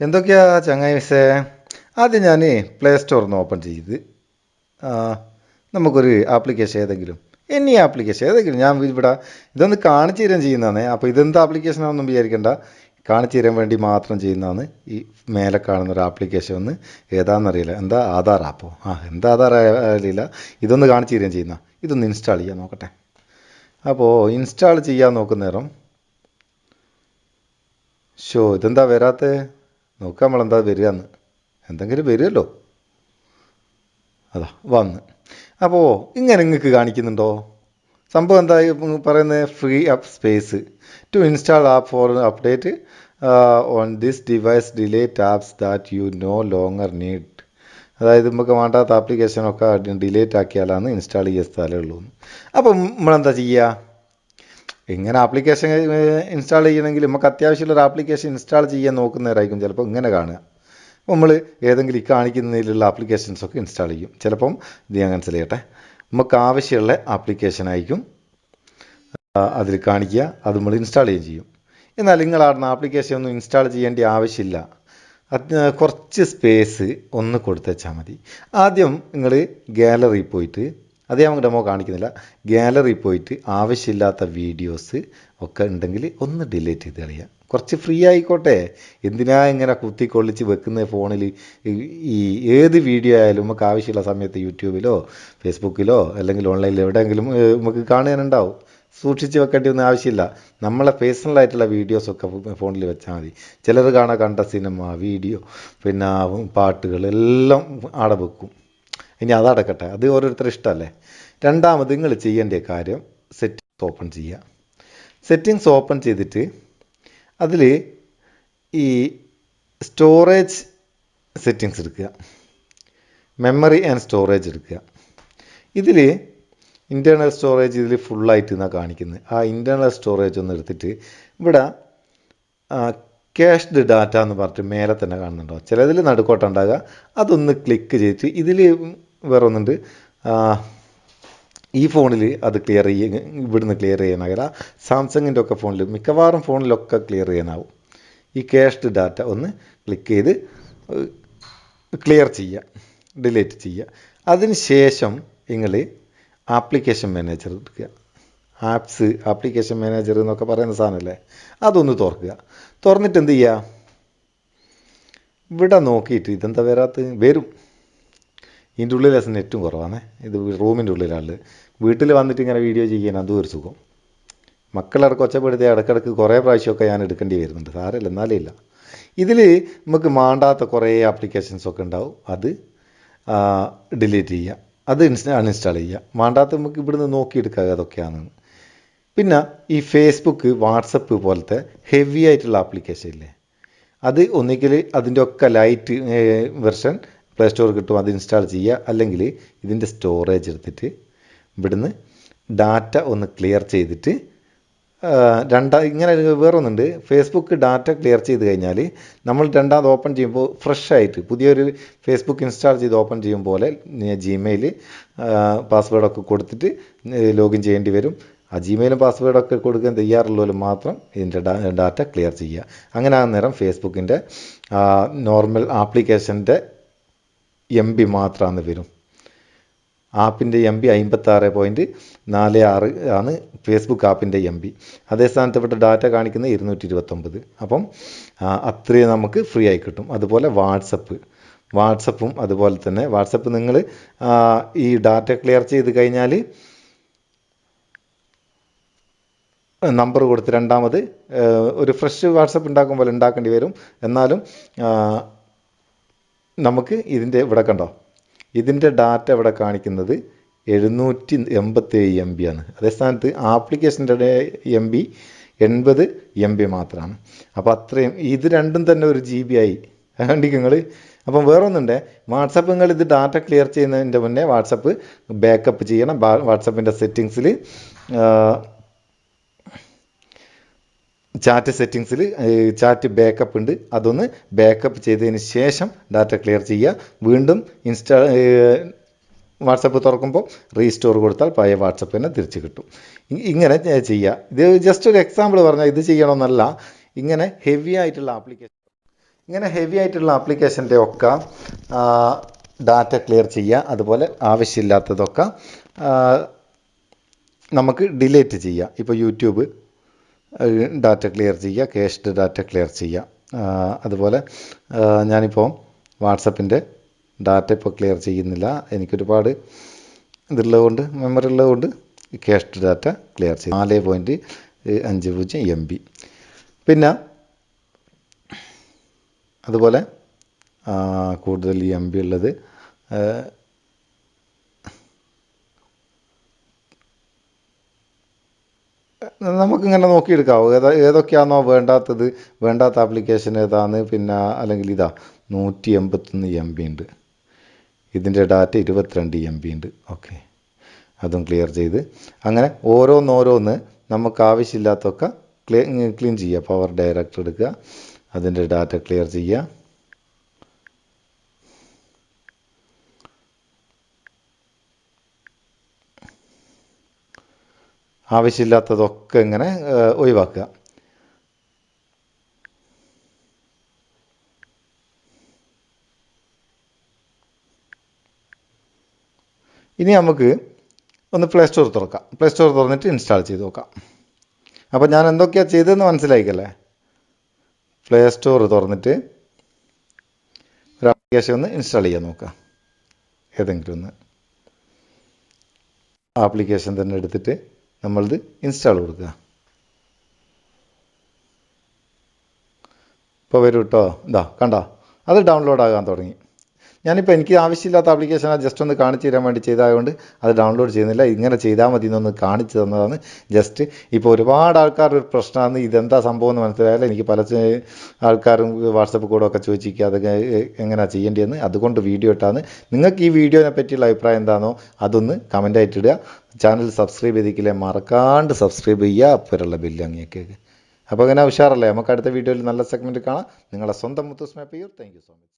എന്തൊക്കെയാ ചങ്ങായി മിസ്സേ? ആദ്യം ഞാൻ പ്ലേ സ്റ്റോർ ഒന്ന് ഓപ്പൺ ചെയ്ത് നമുക്കൊരു ആപ്ലിക്കേഷൻ ഏതെങ്കിലും എനി ആപ്ലിക്കേഷൻ ഏതെങ്കിലും ഞാൻ ഇവിടെ ഇതൊന്ന് കാണിച്ചു തരാൻ ചെയ്യുന്നതാണ്. അപ്പോൾ ഇതെന്ത് ആപ്ലിക്കേഷനാണെന്നും വിചാരിക്കേണ്ട. കാണിച്ചു തരാൻ വേണ്ടി മാത്രം ചെയ്യുന്നതാണ് ഈ മേലെ കാണുന്ന ഒരു ആപ്ലിക്കേഷൻ ഒന്ന്. ഏതാണെന്നറിയില്ല. എന്താ? ആധാർ ആപ്പോ ആ എന്താ ആധാർ അറിയില്ല. ഇതൊന്ന് കാണിച്ചു തരാൻ ചെയ്യുന്ന. ഇതൊന്ന് ഇൻസ്റ്റാൾ ചെയ്യാൻ നോക്കട്ടെ. അപ്പോൾ ഇൻസ്റ്റാൾ ചെയ്യാൻ നോക്കുന്നേരം ഷോ ഇതെന്താ വരാത്ത നോക്കാം നമ്മളെന്താ വരികയെന്ന്. എന്തെങ്കിലും വരുമല്ലോ അതാ വന്ന്. അപ്പോൾ ഇങ്ങനെ നിങ്ങൾക്ക് കാണിക്കുന്നുണ്ടോ? സംഭവം എന്താ ഈ പറയുന്നത് free up space to install app for update on this device delete apps that you no longer need അതായത് നമുക്ക് വേണ്ടാത്ത ആപ്ലിക്കേഷനൊക്കെ ഡിലേറ്റ് ആക്കിയാലാണ് ഇൻസ്റ്റാൾ ചെയ്യാൻ സ്ഥലമുള്ളൂ അപ്പം നമ്മളെന്താ ചെയ്യുക ഇങ്ങനെ ആപ്ലിക്കേഷൻ ഇൻസ്റ്റാൾ ചെയ്യണമെങ്കിൽ നമുക്ക് അത്യാവശ്യമുള്ള ഒരു ആപ്ലിക്കേഷൻ ഇൻസ്റ്റാൾ ചെയ്യാൻ നോക്കുന്നവരായിരിക്കും ചിലപ്പോൾ ഇങ്ങനെ കാണുക. നമ്മൾ ഏതെങ്കിലും ഈ കാണിക്കുന്നതിലുള്ള ആപ്ലിക്കേഷൻസൊക്കെ ഇൻസ്റ്റാൾ ചെയ്യും. ചിലപ്പം ഇത് ഞാൻ ക്യാൻസൽ ചെയ്യട്ടെ. നമുക്ക് ആവശ്യമുള്ള ആപ്ലിക്കേഷൻ ആയിരിക്കും അതിൽ കാണിക്കുക. അത് നമ്മൾ ഇൻസ്റ്റാൾ ചെയ്യുകയും ചെയ്യും. എന്നാൽ നിങ്ങൾ ആടുന്ന ആപ്ലിക്കേഷൻ ഒന്നും ഇൻസ്റ്റാൾ ചെയ്യേണ്ട ആവശ്യമില്ല. അത് കുറച്ച് സ്പേസ് ഒന്ന് കൊടുത്തുവച്ചാൽ മതി. ആദ്യം നിങ്ങൾ ഗാലറി പോയിട്ട് അത് ഞാൻ ഡെമോ കാണിക്കുന്നില്ല. ഗാലറി പോയിട്ട് ആവശ്യമില്ലാത്ത വീഡിയോസ് ഒക്കെ ഉണ്ടെങ്കിൽ ഒന്ന് ഡിലീറ്റ് ചെയ്ത് കളയുക. കുറച്ച് ഫ്രീ ആയിക്കോട്ടെ. എന്തിനാ ഇങ്ങനെ കുത്തിക്കൊള്ളിച്ച് വെക്കുന്ന ഫോണിൽ ഈ ഏത് വീഡിയോ ആയാലും നമുക്ക് ആവശ്യമുള്ള സമയത്ത് യൂട്യൂബിലോ ഫേസ്ബുക്കിലോ അല്ലെങ്കിൽ ഓൺലൈനിൽ എവിടെയെങ്കിലും നമുക്ക് കാണാനുണ്ടാവും സൂക്ഷിച്ച് വെക്കേണ്ടി ഒന്നും ആവശ്യമില്ല. നമ്മളെ പേഴ്സണൽ ആയിട്ടുള്ള വീഡിയോസൊക്കെ ഫോണിൽ വെച്ചാൽ മതി. ചിലർ കാണാൻ കണ്ട സിനിമ വീഡിയോ പിന്നെ പാട്ടുകൾ എല്ലാം ആടെ വെക്കും. ഇനി അതടക്കട്ടെ. അത് ഓരോരുത്തർ ഇഷ്ടമല്ലേ? രണ്ടാമത് നിങ്ങൾ ചെയ്യേണ്ട കാര്യം സെറ്റിങ്സ് ഓപ്പൺ ചെയ്യുക. സെറ്റിങ്സ് ഓപ്പൺ ചെയ്തിട്ട് അതിൽ ഈ സ്റ്റോറേജ് സെറ്റിങ്സ് എടുക്കുക. മെമ്മറി ആൻഡ് സ്റ്റോറേജ് എടുക്കുക. ഇതിൽ ഇന്റേർണൽ സ്റ്റോറേജ് ഇതിൽ ഫുള്ളായിട്ട് എന്നാണ് കാണിക്കുന്നത്. ആ ഇന്റേർണൽ സ്റ്റോറേജ് ഒന്ന് എടുത്തിട്ട് ഇവിടെ ക്യാഷ്ഡ് ഡാറ്റ എന്ന് പറഞ്ഞിട്ട് മേലെ തന്നെ കാണുന്നുണ്ടോ? ചിലതിൽ നടുക്കോട്ടുണ്ടാകുക അതൊന്ന് ക്ലിക്ക് ചെയ്തിട്ട് ഇതിൽ വേറെ ഒന്നുണ്ട്. ഈ ഫോണിൽ അത് ക്ലിയർ ചെയ്യ ഇവിടുന്ന് ക്ലിയർ ചെയ്യാനാകില്ല. സാംസങ്ങിന്റെ ഒക്കെ ഫോണിൽ മിക്കവാറും ഫോണിലൊക്കെ ക്ലിയർ ചെയ്യാനാവും. ഈ ക്യാഷ്ഡ് ഡാറ്റ ഒന്ന് ക്ലിക്ക് ചെയ്ത് ക്ലിയർ ചെയ്യുക ഡിലീറ്റ് ചെയ്യുക. അതിന് ശേഷം നിങ്ങൾ ആപ്ലിക്കേഷൻ മാനേജർ എടുക്കുക. ആപ്സ് ആപ്ലിക്കേഷൻ മാനേജർ എന്നൊക്കെ പറയുന്ന സാധനമല്ലേ? അതൊന്ന് തുറക്കുക. തുറന്നിട്ട് എന്ത് ചെയ്യുക? ഇവിടെ നോക്കിയിട്ട് ഇതെന്താ വരാത്ത വരും. ഇതിന്റെ ഉള്ളിൽ നെറ്റും കുറവാണേ. ഇത് റൂമിന്റെ ഉള്ളിലാണ്. വീട്ടിൽ വന്നിട്ട് ഇങ്ങനെ വീഡിയോ ചെയ്യാൻ അതും ഒരു സുഖം. മക്കളടക്കം ഒച്ചപ്പെടുത്തി ഇടക്കിടക്ക് കുറേ പ്രാവശ്യമൊക്കെ ഞാൻ എടുക്കേണ്ടി വരുന്നുണ്ട്. സാരമില്ല എന്നാലേ ഇല്ല. ഇതിൽ നമുക്ക് മാണ്ടാത്ത കുറേ ആപ്ലിക്കേഷൻസ് ഒക്കെ ഉണ്ടാവും. അത് ഡിലീറ്റ് ചെയ്യുക. അത് ഇൻസ്റ്റാ അൺഇൻസ്റ്റാൾ ചെയ്യുക. മാണ്ടാത്ത നമുക്ക് ഇവിടുന്ന് നോക്കിയെടുക്കുക അതൊക്കെയാണെന്ന് പിന്നെ ഈ ഫേസ്ബുക്ക് വാട്സപ്പ് പോലത്തെ ഹെവി ആയിട്ടുള്ള ആപ്ലിക്കേഷൻ ഇല്ലേ? അത് ഒന്നുകിൽ അതിന്റെ ഒക്കെ ലൈറ്റ് വെർഷൻ പ്ലേ സ്റ്റോർ കിട്ടും അത് ഇൻസ്റ്റാൾ ചെയ്യുക. അല്ലെങ്കിൽ ഇതിന്റെ സ്റ്റോറേജ് എടുത്തിട്ട് ഇവിടുന്ന് ഡാറ്റ ഒന്ന് ക്ലിയർ ചെയ്തിട്ട് രണ്ടാ ഇങ്ങനെ വേറൊന്നുണ്ട്. ഫേസ്ബുക്ക് ഡാറ്റ ക്ലിയർ ചെയ്ത് കഴിഞ്ഞാൽ നമ്മൾ രണ്ടാമത് ഓപ്പൺ ചെയ്യുമ്പോൾ ഫ്രഷ് ആയിട്ട് പുതിയൊരു ഫേസ്ബുക്ക് ഇൻസ്റ്റാൾ ചെയ്ത് ഓപ്പൺ ചെയ്യും പോലെ ജിമെയിൽ പാസ്വേഡൊക്കെ കൊടുത്തിട്ട് ലോഗിൻ ചെയ്യേണ്ടി വരും. ആ ജിമെയിലും പാസ്വേഡൊക്കെ കൊടുക്കാൻ തയ്യാറുള്ളവർ മാത്രം ഇതിന്റെ ഡാറ്റ ക്ലിയർ ചെയ്യുക. അങ്ങനെ ആ നേരം ഫേസ്ബുക്കിന്റെ നോർമൽ ആപ്ലിക്കേഷന്റെ എം ബി മാത്രമാണ് വരും. ആപ്പിന്റെ എം ബി അമ്പത്താറ് പോയിന്റ് നാല് ആറ് ആണ് ഫേസ്ബുക്ക് ആപ്പിന്റെ എം ബി അതേ സ്ഥാനത്ത് ഇവിടെ ഡാറ്റ കാണിക്കുന്നത് ഇരുന്നൂറ്റി ഇരുപത്തൊമ്പത് അപ്പം അത്രയും നമുക്ക് ഫ്രീ ആയി കിട്ടും. അതുപോലെ വാട്സപ്പ്. വാട്സപ്പും അതുപോലെ തന്നെ വാട്സപ്പ് നിങ്ങൾ ഈ ഡാറ്റ ക്ലിയർ ചെയ്ത് കഴിഞ്ഞാൽ നമ്പർ കൊടുത്ത് രണ്ടാമത് ഒരു ഫ്രഷ് വാട്സപ്പ് ഉണ്ടാക്കും പോലെ ഉണ്ടാക്കേണ്ടി വരും. എന്നാലും നമുക്ക് ഇതിന്റെ ഇവിടെ കണ്ടോ? ഇതിന്റെ ഡാറ്റ ഇവിടെ കാണിക്കുന്നത് എഴുന്നൂറ്റി എൺപത്തേഴ് എം ബി ആണ്. അതേ സ്ഥാനത്ത് ആപ്ലിക്കേഷന്റെ എം ബി എൺപത് എം ബി മാത്രമാണ്. അപ്പോൾ അത്രയും ഇത് രണ്ടും തന്നെ ഒരു ജി ബി ആയി. കണ്ടിക്ക് നിങ്ങൾ അപ്പം വേറൊന്നുണ്ട്. വാട്സപ്പ് നിങ്ങൾ ഇത് ഡാറ്റ ക്ലിയർ ചെയ്യുന്നതിന്റെ മുന്നേ വാട്സപ്പ് ബാക്കപ്പ് ചെയ്യണം. വാട്സപ്പിന്റെ സെറ്റിങ്സിൽ ചാറ്റ് സെറ്റിങ്സിൽ ചാറ്റ് ബാക്കപ്പ് ഉണ്ട്. അതൊന്ന് ബാക്കപ്പ് ചെയ്തതിന് ശേഷം ഡാറ്റ ക്ലിയർ ചെയ്യുക. വീണ്ടും ഇൻസ്റ്റാ വാട്സപ്പ് തുറക്കുമ്പോൾ റീസ്റ്റോർ കൊടുത്താൽ പഴയ വാട്സപ്പ് തന്നെ തിരിച്ചു കിട്ടും. ഇങ്ങനെ ചെയ്യുക. ഇത് ജസ്റ്റ് ഒരു എക്സാമ്പിൾ പറഞ്ഞാൽ ഇത് ചെയ്യണമെന്നല്ല. ഇങ്ങനെ ഹെവി ആയിട്ടുള്ള ആപ്ലിക്കേഷൻ ഇങ്ങനെ ഹെവി ആയിട്ടുള്ള ആപ്ലിക്കേഷന്റെ ഒക്കെ ഡാറ്റ ക്ലിയർ ചെയ്യുക. അതുപോലെ ആവശ്യമില്ലാത്തതൊക്കെ നമുക്ക് ഡിലീറ്റ് ചെയ്യാം ഇപ്പോൾ യൂട്യൂബ് ഡാറ്റ ക്ലിയർ ചെയ്യുക കേഷ്ഡ് ഡാറ്റ ക്ലിയർ ചെയ്യുക. അതുപോലെ ഞാനിപ്പോൾ വാട്സപ്പിന്റെ ഡാറ്റ ഇപ്പോൾ ക്ലിയർ ചെയ്യുന്നില്ല. എനിക്കൊരുപാട് ഇതുള്ളതുകൊണ്ട് മെമ്മറി ഉള്ളതുകൊണ്ട് കേഷ്ഡ് ഡാറ്റ ക്ലിയർ ചെയ്യും നാല് പോയിന്റ് അഞ്ച് പൂജ്യം എം ബി പിന്നെ അതുപോലെ കൂടുതൽ എം ബി ഉള്ളത് നമുക്കിങ്ങനെ നോക്കിയെടുക്കാവോ. ഏതാ ഏതൊക്കെയാണോ വേണ്ടാത്തത് വേണ്ടാത്ത ആപ്ലിക്കേഷൻ ഏതാന്ന് പിന്നെ അല്ലെങ്കിൽ ഇതാ നൂറ്റി എൺപത്തൊന്ന് എം ബി ഉണ്ട്. ഇതിന്റെ ഡാറ്റ ഇരുപത്തിരണ്ട് എം ബി ഉണ്ട്. ഓക്കെ അതും ക്ലിയർ ചെയ്ത് അങ്ങനെ ഓരോന്നോരോന്ന് നമുക്ക് ആവശ്യമില്ലാത്തൊക്കെ ക്ലീ ക്ലീൻ ചെയ്യുക. പവർ ഡയറക്റ്റ് എടുക്കുക. അതിന്റെ ഡാറ്റ ക്ലിയർ ചെയ്യുക. ആവശ്യമില്ലാത്തതൊക്കെ ഇങ്ങനെ ഒഴിവാക്കുക. ഇനി നമുക്ക് ഒന്ന് പ്ലേ സ്റ്റോർ തുറക്കാം. പ്ലേ സ്റ്റോർ തുറന്നിട്ട് ഇൻസ്റ്റാൾ ചെയ്ത് നോക്കാം. അപ്പോൾ ഞാൻ എന്തൊക്കെയാണ് ചെയ്തതെന്ന് മനസ്സിലായിക്കല്ലേ? പ്ലേ സ്റ്റോർ തുറന്നിട്ട് ഒരു ആപ്ലിക്കേഷൻ ഒന്ന് ഇൻസ്റ്റാൾ ചെയ്യാൻ നോക്കാം. ഏതെങ്കിലും ഒന്ന്. ആപ്ലിക്കേഷൻ തന്നെ എടുത്തിട്ട് നമ്മളിത് ഇൻസ്റ്റാൾ കൊടുക്കുക. ഇപ്പോൾ വരും കേട്ടോ ഇതാ കണ്ടോ. അത് ഡൗൺലോഡ് ആകാൻ തുടങ്ങി. ഞാനിപ്പോൾ എനിക്ക് ആവശ്യമില്ലാത്ത ആപ്ലിക്കേഷൻ ജസ്റ്റ് ഒന്ന് കാണിച്ചു തരാൻ വേണ്ടി ചെയ്തതുകൊണ്ട് അത് ഡൗൺലോഡ് ചെയ്യുന്നില്ല. ഇങ്ങനെ ചെയ്താൽ മതി എന്നൊന്ന് കാണിച്ചു തന്നതാണ്. ജസ്റ്റ് ഇപ്പോൾ ഒരുപാട് ആൾക്കാർ ഒരു പ്രശ്നമാണ്. ഇതെന്താ സംഭവം എന്ന് മനസ്സിലായാലും എനിക്ക് പല ആൾക്കാരും വാട്സപ്പ് കൂടെ ഒക്കെ ചോദിച്ചിരിക്കുക അതൊക്കെ എങ്ങനെയാണ് ചെയ്യേണ്ടതെന്ന് അതുകൊണ്ട് വീഡിയോ ഇട്ടാണ്. നിങ്ങൾക്ക് ഈ വീഡിയോനെ പറ്റിയുള്ള അഭിപ്രായം എന്താണോ അതൊന്ന് കമന്റായിട്ട് ഇടുക. ചാനൽ സബ്സ്ക്രൈബ് ചെയ്തിക്കില്ലേ മറക്കാണ്ട് സബ്സ്ക്രൈബ് ചെയ്യുക. അപ്പോഴുള്ള ബില്ല് അങ്ങേക്ക് അപ്പോൾ അങ്ങനെ ഉഷാറല്ലേ? നമുക്ക് അടുത്ത വീഡിയോയിൽ നല്ല സെഗ്മെന്റ് കാണാം. നിങ്ങളുടെ സ്വന്തം മുത്തൂസ് മാപ്പ് ചെയ്യൂ താങ്ക് സോ മച്ച്